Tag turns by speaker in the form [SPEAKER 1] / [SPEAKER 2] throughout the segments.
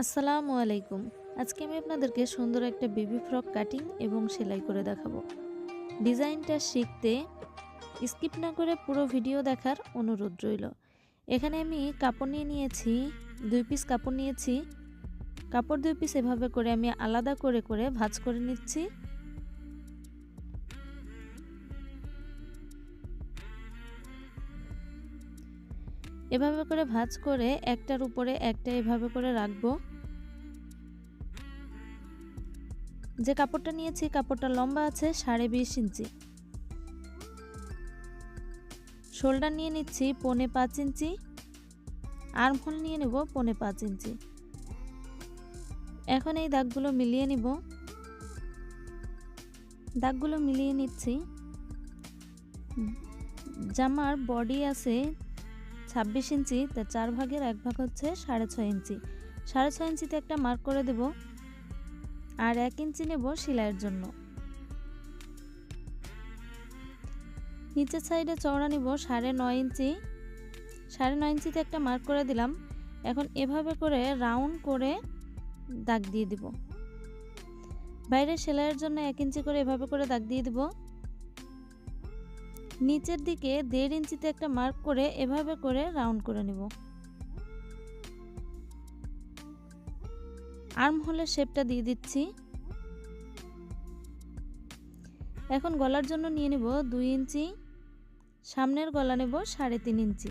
[SPEAKER 1] আসসালামু আলাইকুম। আজকে আমি আপনাদেরকে সুন্দর একটা বেবি ফ্রক কাটিং এবং সেলাই করে দেখাবো। ডিজাইনটা শিখতে স্কিপ না করে পুরো ভিডিও দেখার অনুরোধ রইল। এখানে আমি কাপড় নিয়ে নিয়েছি, দুই পিস কাপড় নিয়েছি। কাপড় দুই পিস এভাবে করে আমি আলাদা করে করে ভাজ করে নিচ্ছি। এভাবে করে ভাঁজ করে একটার উপরে একটা এভাবে করে রাখব। যে কাপড়টা নিয়েছি, কাপড়টা লম্বা আছে, সাড়ে বিশ ইঞ্চি। শোল্ডার নিয়ে নিচ্ছি পনে পাঁচ ইঞ্চি। আর্মহোল নিয়ে নেব পনে পাঁচ ইঞ্চি। এখন এই দাগগুলো মিলিয়ে নিব। দাগগুলো মিলিয়ে নিচ্ছি। জামার বডি আছে ছাব্বিশ ইঞ্চি, তার চার ভাগের এক ভাগ হচ্ছে সাড়ে ছয় ইঞ্চি। সাড়ে ছয় ইঞ্চিতে একটা মার্ক করে দেব আর এক ইঞ্চি নেব সেলাইয়ের জন্য। নিচের সাইডে চওড়া নিব সাড়ে নয় ইঞ্চি। সাড়ে নয় ইঞ্চিতে একটা মার্ক করে দিলাম। এখন এভাবে করে রাউন্ড করে দাগ দিয়ে দিব। বাইরে সেলাইয়ের জন্য এক ইঞ্চি করে এভাবে করে দাগ দিয়ে দিব। নিচের দিকে দেড় ইঞ্চিতে একটা মার্ক করে এভাবে করে রাউন্ড করে নিব। আর্ম হোলের শেপটা দিয়ে দিচ্ছি। এখন গলার জন্য নিয়ে নেব দুই ইঞ্চি, সামনের গলা নেব সাড়ে তিন ইঞ্চি,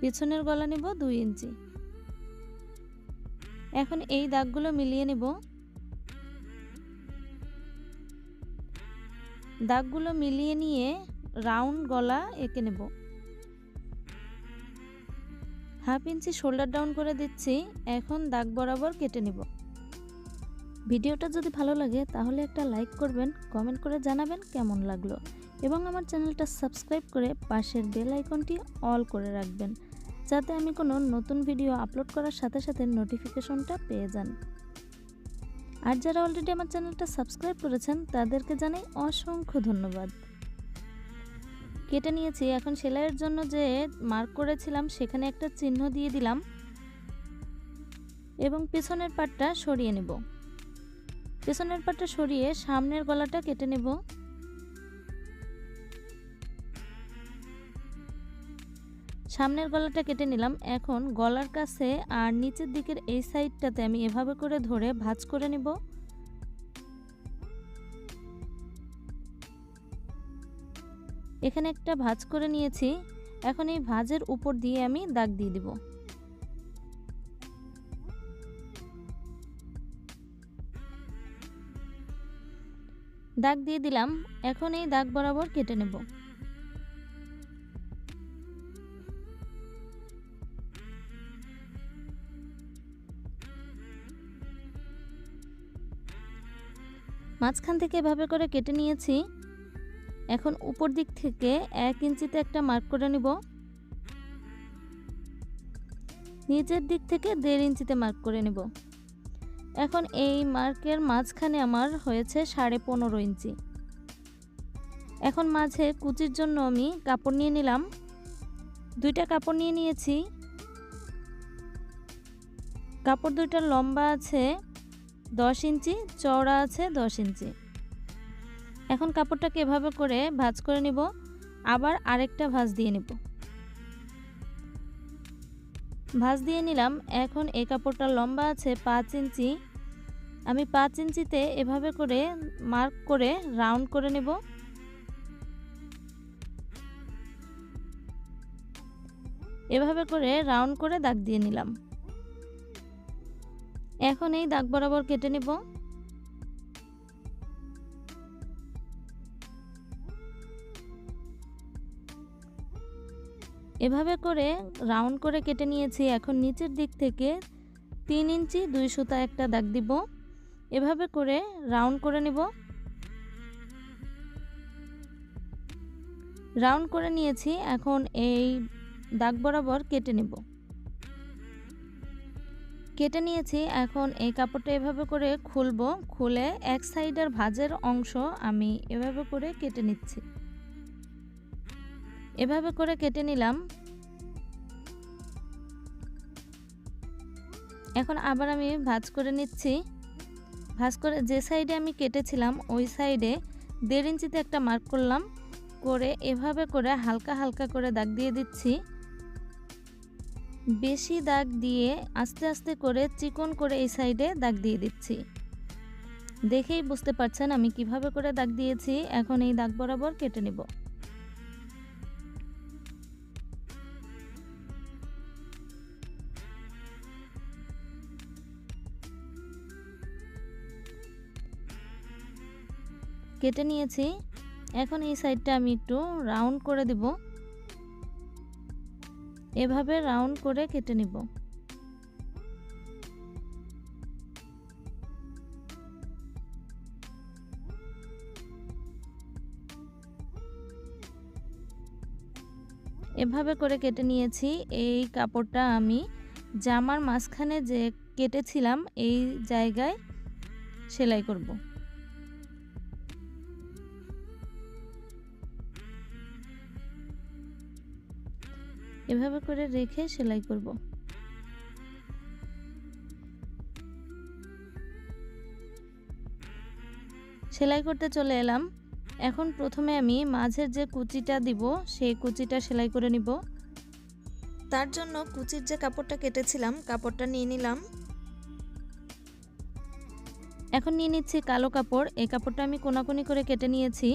[SPEAKER 1] পিছনের গলা নেব দুই ইঞ্চি। এখন এই দাগগুলো মিলিয়ে নেব। দাগগুলো মিলিয়ে নিয়ে রাউন্ড গলা এঁকে নেব। হাফ ইঞ্চি শোল্ডার ডাউন করে দিচ্ছি, এখন দাগ বরাবর কেটে নেব। ভিডিওটা যদি ভালো লাগে, তাহলে একটা লাইক করবেন, কমেন্ট করে জানাবেন কেমন লাগল। এবং আমার চ্যানেলটা সাবস্ক্রাইব করে পাশের বেল আইকনটি অল করে রাখবেন, যাতে আমি কোনো নতুন ভিডিও আপলোড করার সাথে সাথে নোটিফিকেশনটা পেয়ে যান। আর যারা অলরেডি আমার চ্যানেলটা সাবস্ক্রাইব করেছেন, তাদেরকে জানাই অসংখ্য ধন্যবাদ। কেটে নিয়েছি। এখন সেলাইয়ের জন্য যে মার্ক করেছিলাম, সেখানে একটা চিহ্ন দিয়ে দিলাম এবং পেছনের পাটটা সরিয়ে নেব। পেছনের পাটটা সরিয়ে সামনের গলাটা কেটে নেব। সামনের গলাটা কেটে নিলাম। এখন গলার কাছে আর নিচের দিকের এই সাইডটাতে আমি এভাবে করে ধরে ভাঁজ করে নেব। এখানে একটা ভাঁজ করে নিয়েছি। এখন এই ভাঁজের উপর দিয়ে আমি দাগ দিয়ে দিব। দাগ দিয়ে দিলাম। এখন এই দাগ বরাবর কেটে নেব। মাঝখান থেকে এভাবে করে কেটে নিয়েছি। এখন উপর দিক থেকে এক ইঞ্চিতে একটা মার্ক করে নিব। নিচের দিক থেকে দেড় ইঞ্চিতে মার্ক করে নেব। এখন এই মার্কের মাঝখানে আমার হয়েছে সাড়ে পনেরো ইঞ্চি। এখন মাঝে কুচির জন্য আমি কাপড় নিয়ে নিলাম। দুইটা কাপড় নিয়ে নিয়েছি। কাপড় দুইটা লম্বা আছে। দশ ইঞ্চি, চওড়া আছে দশ ইঞ্চি। এখন কাপড়টাকে এভাবে করে ভাঁজ করে নিব, আবার আরেকটা ভাঁজ দিয়ে নিব। ভাঁজ দিয়ে নিলাম, এখন এই কাপড়টা লম্বা আছে পাঁচ ইঞ্চি। আমি পাঁচ ইঞ্চিতে এভাবে করে মার্ক করে রাউন্ড করে নেব। এভাবে করে রাউন্ড করে দাগ দিয়ে নিলাম। এখন এই দাগ বরাবর কেটে নেব। এভাবে করে রাউন্ড করে কেটে নিয়েছি। এখন নিচের দিক থেকে তিন ইঞ্চি দুই সুতা একটা দাগ দিব। এভাবে করে রাউন্ড করে নেব। রাউন্ড করে নিয়েছি। এখন এই দাগ বরাবর কেটে নেব। কেটে নিয়েছি। এখন এই কাপড়টা এভাবে করে খুলবো। খুলে এক সাইডের ভাজের অংশ আমি এভাবে করে কেটে নিচ্ছি। এভাবে করে কেটে নিলাম। এখন আবার আমি ভাঁজ করে নিচ্ছি। ভাজ করে যে সাইডে আমি কেটেছিলাম, ওই সাইডে দেড় ইঞ্চিতে একটা মার্ক করলাম। করে এভাবে করে হালকা হালকা করে দাগ দিয়ে দিচ্ছি। বেশি দাগ দিয়ে আস্তে আস্তে করে চিকন করে এই সাইডে দাগ দিয়ে দিচ্ছি। দেখেই বুঝতে পারছেন আমি কীভাবে করে দাগ দিয়েছি। এখন এই দাগ বরাবর কেটে নেব। কেটে নিয়েছি। এখন এই সাইডটা আমি একটু রাউন্ড করে দেব। এভাবে রাউন্ড করে কেটে নিব। এভাবে করে কেটে নিয়েছি। এই কাপড়টা আমি জামার মাঝখানে যে কেটেছিলাম, এই জায়গায় সেলাই করব। এভাবে করে রেখে সেলাই করব। সেলাই করতে চলে এলাম। এখন প্রথমে আমি মাঝের যে কুচিটা দিব, সেই কুচিটা সেলাই করে নিব। তার জন্য কুচির যে কাপড়টা কেটেছিলাম, কাপড়টা নিয়ে নিলাম। এখন নিয়ে নিচ্ছি কালো কাপড়। এই কাপড়টা আমি কোনাকুনি করে কেটে নিয়েছি।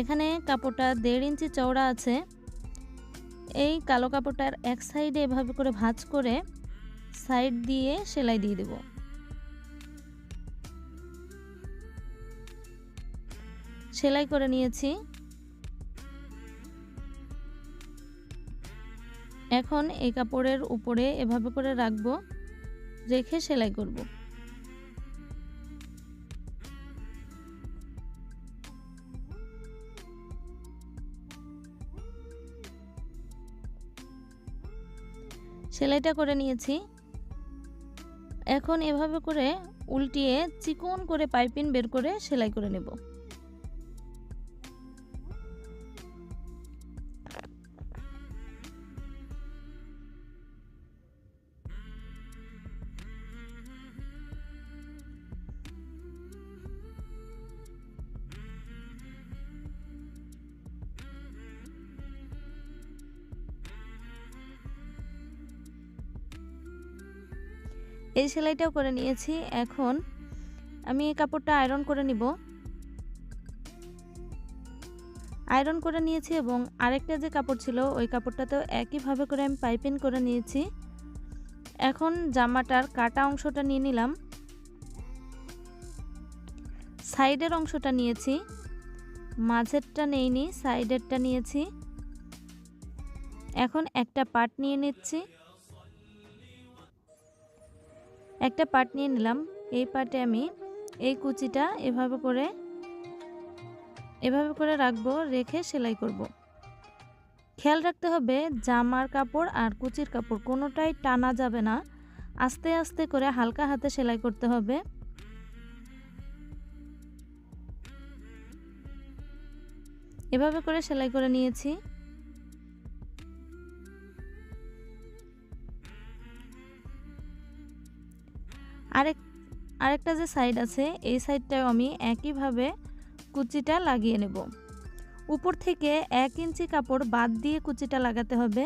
[SPEAKER 1] এখানে কাপড়টা দেড় ইঞ্চি চওড়া আছে। এই কালো কাপড়টার এক সাইডে এভাবে করে ভাঁজ করে সাইড দিয়ে সেলাই দিয়ে দেব। সেলাই করে নিয়েছি। এখন এই কাপড়ের উপরে এভাবে করে রাখব, রেখে সেলাই করব। সেলাইটা করে নিয়েছি। এখন এভাবে করে উল্টিয়ে চিকন করে পাইপিন বের করে সেলাই করে নেব। এই সেলাইটাও করে নিয়েছি। এখন আমি এই কাপড়টা আয়রন করে নিব। আয়রন করে নিয়েছি এবং আরেকটা যে কাপড় ছিল, ওই কাপড়টাতেও একইভাবে করে আমি পাইপিং করে নিয়েছি। এখন জামাটার কাটা অংশটা নিয়ে নিলাম। সাইডের অংশটা নিয়েছি। মাঝেরটা নেইনি, সাইডেরটা নিয়েছি। এখন একটা পার্ট নিয়ে নিচ্ছি। একটা পার্ট নিয়ে নিলাম। এই পার্টে আমি এই কুচিটা এভাবে করে এভাবে করে রাখব, রেখে সেলাই করব। খেয়াল রাখতে হবে জামার কাপড় আর কুচির কাপড় কোনোটাই টানা যাবে না। আস্তে আস্তে করে হালকা হাতে সেলাই করতে হবে। এভাবে করে সেলাই করে নিয়েছি। আরেকটা যে সাইড আছে, এই সাইডটাও আমি একইভাবে কুচিটা লাগিয়ে নেব। উপর থেকে এক ইঞ্চি কাপড় বাদ দিয়ে কুচিটা লাগাতে হবে।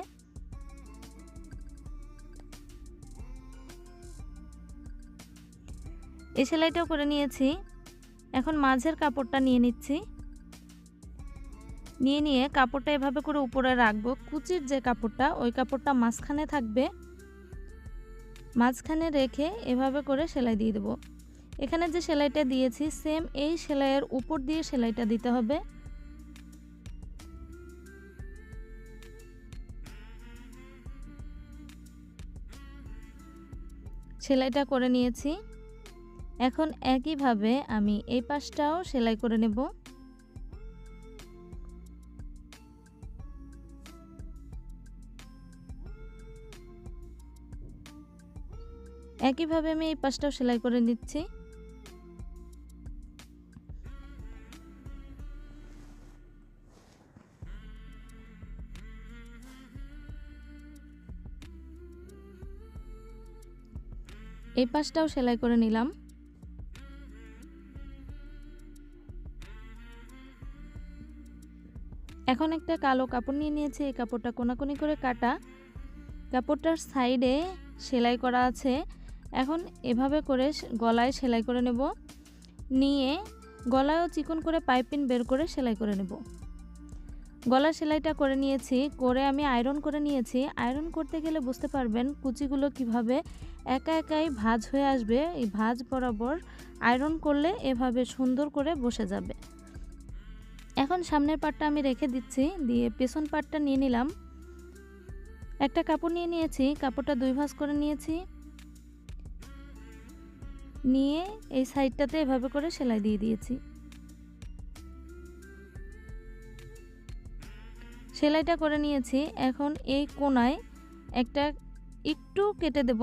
[SPEAKER 1] এই সেলাইটাও করে নিয়েছি। এখন মাঝের কাপড়টা নিয়ে নিচ্ছি। নিয়ে নিয়ে কাপড়টা এভাবে করে উপরে রাখব। কুচির যে কাপড়টা, ওই কাপড়টা মাঝখানে থাকবে। মাঝখানে রেখে এভাবে করে সেলাই দিয়ে দেবো। এখানে যে সেলাইটা দিয়েছি, সেম এই সেলাইয়ের উপর দিয়ে সেলাইটা দিতে হবে। সেলাইটা করে নিয়েছি। এখন একইভাবে আমি এই পাশটাও সেলাই করে নেব। একইভাবে আমি এই পাশটাও সেলাই করে নিচ্ছি। এই পাশটাও সেলাই করে নিলাম। এখন একটা কালো কাপড় নিয়ে নিয়েছি, এই কাপড়টা কোনাকুনি করে কাটা। কাপড়টার সাইডে সেলাই করা আছে। এখন এভাবে করে গলায় সেলাই করে নেব। নিয়ে গলায়ও চিকন করে পাইপিন বের করে সেলাই করে নেব। গলা সেলাইটা করে নিয়েছি, করে আমি আয়রন করে নিয়েছি। আয়রন করতে গেলে বুঝতে পারবেন কুচিগুলো কীভাবে একা একাই ভাঁজ হয়ে আসবে। এই ভাজ বরাবর আয়রন করলে এভাবে সুন্দর করে বসে যাবে। এখন সামনের পাটটা আমি রেখে দিচ্ছি, দিয়ে পেছন পাটটা নিয়ে নিলাম। একটা কাপড় নিয়ে নিয়েছি, কাপড়টা দুই ভাঁজ করে নিয়েছি। নিয়ে এই সাইডটাতে এভাবে করে সেলাই দিয়ে দিয়েছি। সেলাইটা করে নিয়েছি। এখন এই কোনায় একটা একটু কেটে দেব।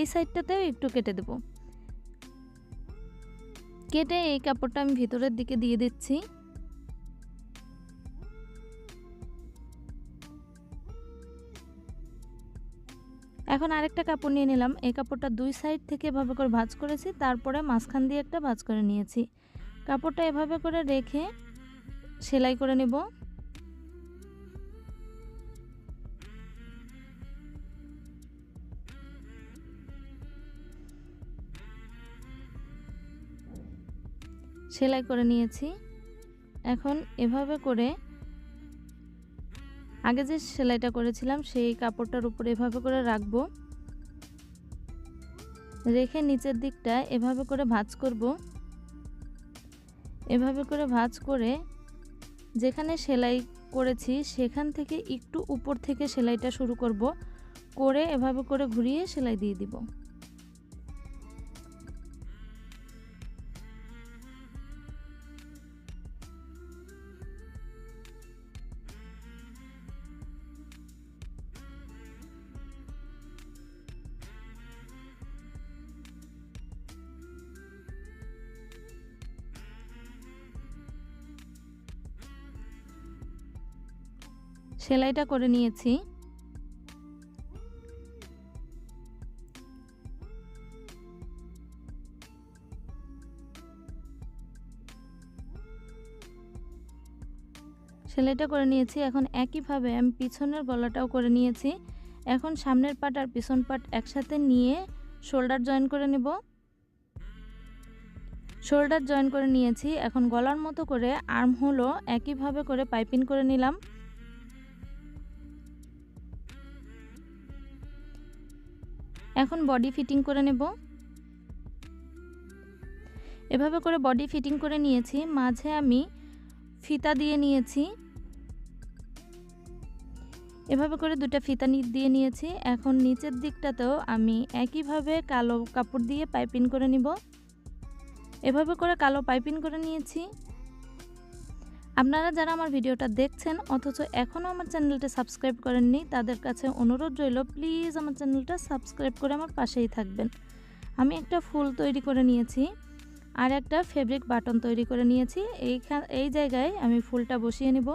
[SPEAKER 1] এই সাইডটাতেও একটু কেটে দেব। কেটে এই কাপড়টা আমি ভিতরের দিকে দিয়ে দিচ্ছি। এখন আরেকটা কাপড় নিয়ে নিলাম। এই কাপড়টা দুই সাইড থেকে এভাবে করে ভাঁজ করেছি, তারপরে মাঝখান দিয়ে একটা ভাঁজ করে নিয়েছি। কাপড়টা এভাবে করে রেখে সেলাই করে নেব। সেলাই করে নিয়েছি। এখন এভাবে করে আগে যে সেলাইটা করেছিলাম, সেই কাপড়টার উপরে এভাবে করে রাখব। রেখে নিচের দিকটা এভাবে করে ভাঁজ করব। এভাবে করে ভাঁজ করে যেখানে সেলাই করেছি, সেখান থেকে একটু উপর থেকে সেলাইটা শুরু করব। করে এভাবে করে ঘুরিয়ে সেলাই দিয়ে দিব। সেলাইটা করে নিয়েছি। সেলাইটা করে নিয়েছি। এখন একইভাবে আমি পিছনের গলাটাও করে নিয়েছি। এখন সামনের পাট আর পিছন পাট একসাথে নিয়ে শোল্ডার জয়েন করে নেব। শোল্ডার জয়েন করে নিয়েছি। এখন গলার মতো করে আর্ম হলো একইভাবে করে পাইপিং করে নিলাম। এখন বডি ফিটিং করে নেব। এভাবে করে বডি ফিটিং করে নিয়েছি। মাঝে আমি ফিতা দিয়ে নিয়েছি। এভাবে করে দুটা ফিতা দিয়ে নিয়েছি। এখন নিচের দিকটাতেও আমি একইভাবে কালো কাপড় দিয়ে পাইপিং করে নিব। এভাবে করে কালো পাইপিং করে নিয়েছি। আপনারা যারা আমার ভিডিওটা দেখছেন, অথচ এখনও আমার চ্যানেলটা সাবস্ক্রাইব করেননি, তাদের কাছে অনুরোধ রইল, প্লিজ আমার চ্যানেলটা সাবস্ক্রাইব করে আমার পাশেই থাকবেন। আমি একটা ফুল তৈরি করে নিয়েছি, আর একটা ফেব্রিক বাটন তৈরি করে নিয়েছি। এইখান এই জায়গায় আমি ফুলটা বসিয়ে নিব।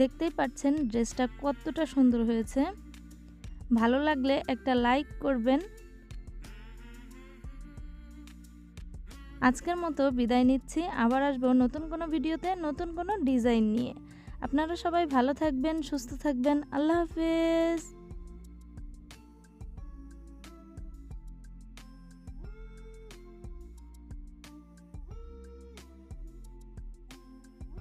[SPEAKER 1] দেখতেই পাচ্ছেন, ড্রেসটা কতটা সুন্দর হয়েছে। ভালো লাগলে একটা লাইক করবেন আজকের মতো বিদায় নিচ্ছি। আবার আসব নতুন কোনো ভিডিওতে, নতুন কোনো ডিজাইন নিয়ে। আপনারা সবাই ভালো থাকবেন, সুস্থ থাকবেন। আল্লাহ হাফেজ।